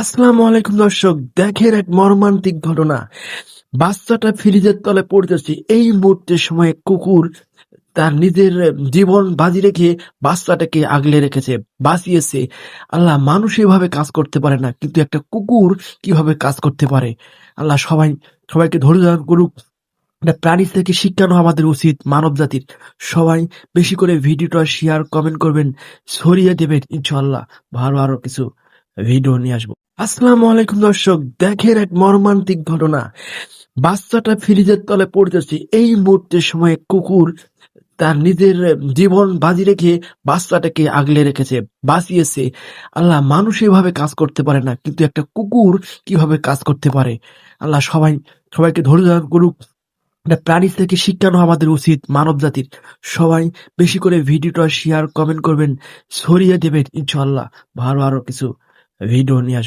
আসসালামু আলাইকুম দর্শক, দেখেন এক মর্মান্তিক ঘটনা। বাচ্চাটা ফ্রিজের তলে পড়তেছে। এই মুহূর্তের সময় কুকুর তার নিজের জীবন বাজি রেখে বাচ্চাটাকে আগলে রেখেছে, বাঁচিয়েছে। আল্লাহ মানুষ এভাবে কাজ করতে পারে না, কিন্তু একটা কুকুর কীভাবে কাজ করতে পারে? আল্লাহ সবাই, সবাইকে ধৈর্য ধারণ করুক। এটা প্রাণী থেকে শিক্ষা নেওয়া আমাদের উচিত, মানব জাতির। সবাই বেশি করে ভিডিওটা শেয়ার কমেন্ট করবেন। ছড়িয়ে দেবেন ইনশাল্লাহ ভালো আরও কিছু ভিডিও নিয়ে আসব। আসসালামু আলাইকুম দর্শক, দেখেন এক মর্মান্তিক ঘটনা। বাচ্চাটা ফ্রিজের তলে পড়তেছে। এই মুহূর্তের সময় কুকুর তার নিজের জীবন বাজি রেখে বাচ্চাটাকে আগলে রেখেছে, বাঁচিয়েছে। আল্লাহ মানুষ এভাবে কাজ করতে পারে না, কিন্তু একটা কুকুর কীভাবে কাজ করতে পারে? আল্লাহ সবাই, সবাইকে ধৈর্য ধারণ করুক। এটা প্রাণী থেকে শিক্ষা আমাদের উচিত মানব জাতির সবাই বেশি করে ভিডিওটা শেয়ার কমেন্ট করবেন। ছড়িয়ে দেবেন ইনশাল্লাহ ভালো আরও কিছু ভিডিও নিয়ে আসব।